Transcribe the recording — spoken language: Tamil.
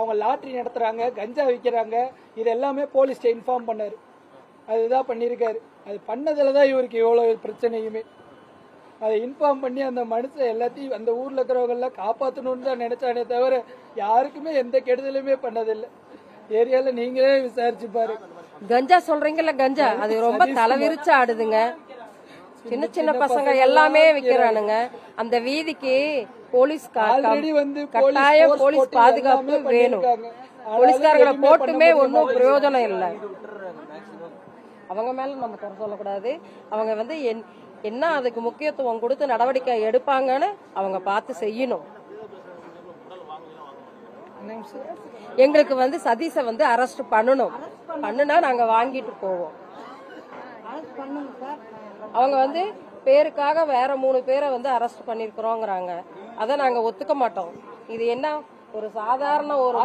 அவங்க லாட்ரி நடத்துறாங்க கஞ்சா விற்கிறாங்க இது எல்லாமே போலீஸ்ட்ட இன்ஃபார்ம் பண்ணாரு. அதுதான் பண்ணியிருக்காரு. அது பண்ணதுல தான் இவருக்கு இவ்வளோ பிரச்சனையுமே. அதை இன்ஃபார்ம் பண்ணி அந்த மனுஷன் எல்லாத்தையும் அந்த ஊர்ல இருக்கிறவங்க எல்லாம் காப்பாற்றணும்னு தான் நினைச்சானே தவிர யாருக்குமே எந்த கெடுதலுமே பண்ணதில்லை. ஏரியால நீங்களே விசாரிச்சு பாரு கஞ்சா சொல்றீங்கல்ல கஞ்சா? அது ரொம்ப தலைவிரிச்சு ஆடுதுங்க. சின்ன சின்ன பசங்க எல்லாமே விக்கிறானுங்க. அந்த வீதிக்கு போலீஸ் கா- ஆல்ரெடி வந்து கட்டாயம் force போலீஸ் பாதுகாப்பு வேணும். எதுவுமே போட்டுமே ஒன்றும் பிரயோஜனம் இல்லை. அவங்க மேல நம்ம குறை சொல்லக்கூடாது. அவங்க வந்து என்- என்ன அதுக்கு முக்கியத்துவம் கொடுத்து நடவடிக்கை எடுப்பாங்கன்னு அவங்க பார்த்து செய்யணும்? எங்களுக்கு வந்து சதீஷை வந்து அரெஸ்ட் பண்ணணும். பண்ணுனா நாங்க வாங்கிட்டு போவோம். அவங்க வந்து பேருக்காக வேற மூணு பேரை வந்து அரெஸ்ட் பண்ணிருக்கிறோங்கிறாங்க. அதை நாங்க ஒத்துக்க மாட்டோம். இது என்ன ஒரு சாதாரண ஒரு